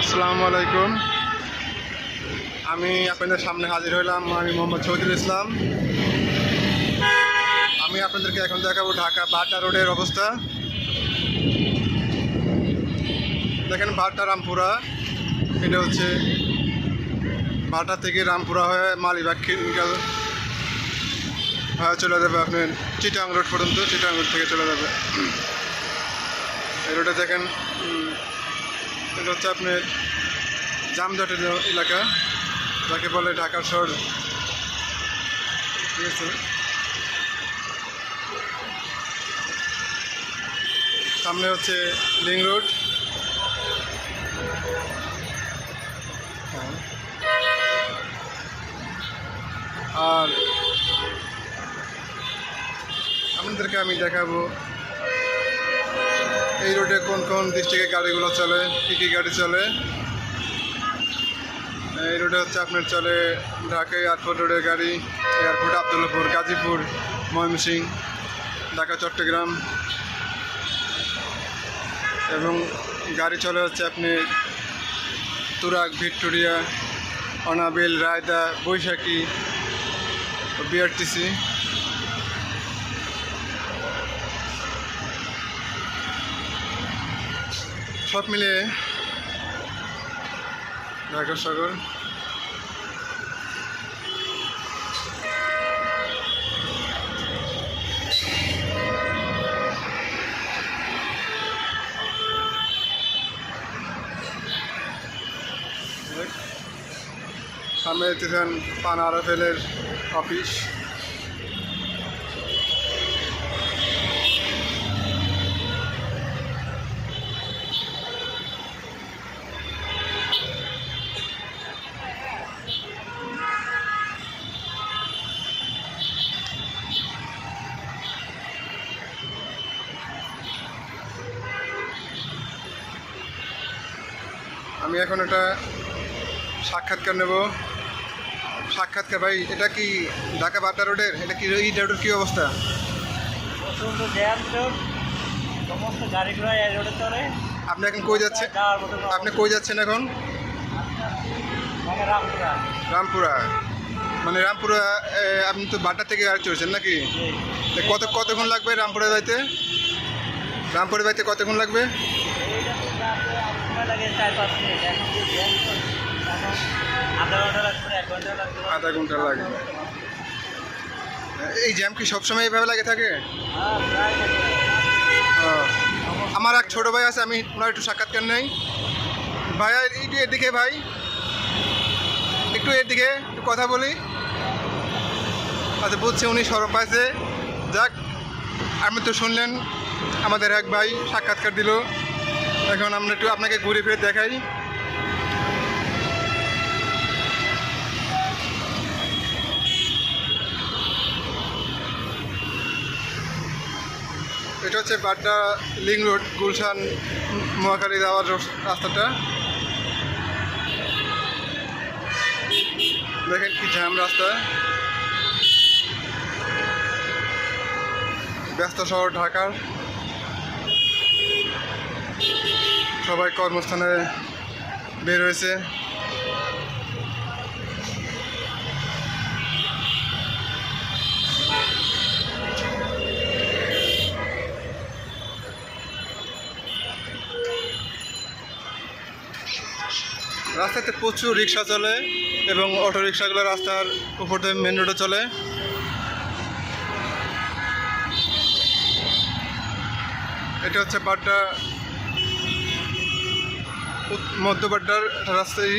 আসসালামু আলাইকুম। আমি আপনাদের সামনে হাজির হইলাম আমি মোহাম্মদ শহীদুল ইসলাম। আমি আপনাদেরকে এখন দেখাবো ঢাকা বাটা রোডের অবস্থা। দেখেন বাটা রামপুরা। এটা হচ্ছে বাটা থেকে রামপুরা হয়ে মালিবাগ কেমিক্যাল হয়ে চলে যাবে আপনার চিটাং রোড পর্যন্ত, চিটাং রোড থেকে চলে যাবে। এই রোডে দেখেন এটা হচ্ছে আপনার জামজটের এলাকা, যাকে বলে ঢাকার শহর। সামনে হচ্ছে লিং রোড। আর আপনাদেরকে আমি দেখাবো এই রোডে কোন কোন ডিস্ট্রিক্টের গাড়িগুলো চলে, কী কী গাড়ি চলে? এই রোডে হচ্ছে আপনার চলে ঢাকা এয়ারপোর্ট রোডের গাড়ি, এয়ারপোর্ট আবদুল্লাপুর, গাজীপুর, ময়মনসিং, ঢাকা, চট্টগ্রাম। এবং গাড়ি চলে হচ্ছে আপনি তুরাগ, ভিক্টোরিয়া, অনাবিল, রায়দা, বৈশাখী, বিআরটিসি। সব মিলিয়ে ঢাকা সাগর। সামনে দেখতেছেন পান আরএফএলের অফিস আমি এখন এটা সাক্ষাৎকার নেব। সাক্ষাৎকার ভাই এটা কি ঢাকা বাটা রোডের? এটা কি এই রোডের কী অবস্থা? প্রচণ্ড জ্যাম রোড সমস্ত গাড়িগুলো এই রোডে চলে। আপনি এখন কই যাচ্ছেন? আপনি কই যাচ্ছেন এখন? মানে রামপুরা। রামপুরা। মানে রামপুরা আপনি তো বাটা থেকে গাড়ি চড়ছেন নাকি। কত কতক্ষণ লাগবে রামপুরা যাইতে? রামপুরা যাইতে কতক্ষণ লাগবে এইটা তো যাতে আমার সময় লাগে চার পাঁচ মিনিট এখন আধা ঘণ্টা লাগবে এক ঘণ্টা লাগবে। আধা ঘণ্টা লাগবে এই জ্যাম কি সবসময় এইভাবে লাগে থাকে? হ্যাঁ, লাগে। আমার এক ছোট ভাই আছে আমি ওনার একটু সাক্ষাৎকার নেই। ভাই আর একটু এদিকে ভাই। একটু এদিকে একটু কথা বলি। আচ্ছা বুঝছে উনি সরব পাইছে। যাক আমি তো শুনলেন আমাদের এক ভাই সাক্ষাৎকার দিল। এখন আমরা একটু আপনাকে ঘুরে ফিরে দেখাই। এটা হচ্ছে বাড্ডা লিং রোড, গুলশান, মহাখালী যাওয়ার রাস্তাটা। দেখেন কি জ্যাম রাস্তা। ব্যস্ত শহর ঢাকার। সবাই কর্মস্থানে বের হয়েছে। রাস্তাতে প্রচুর রিক্সা চলে এবং অটো রিক্সাগুলো রাস্তার উপর দিয়ে মেন রোডে চলে। এটা হচ্ছে বাড্ডা উত- মধ্য বাড্ডার রাস্তায়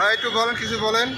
ভাই একটু বলেন কিছু বলেন।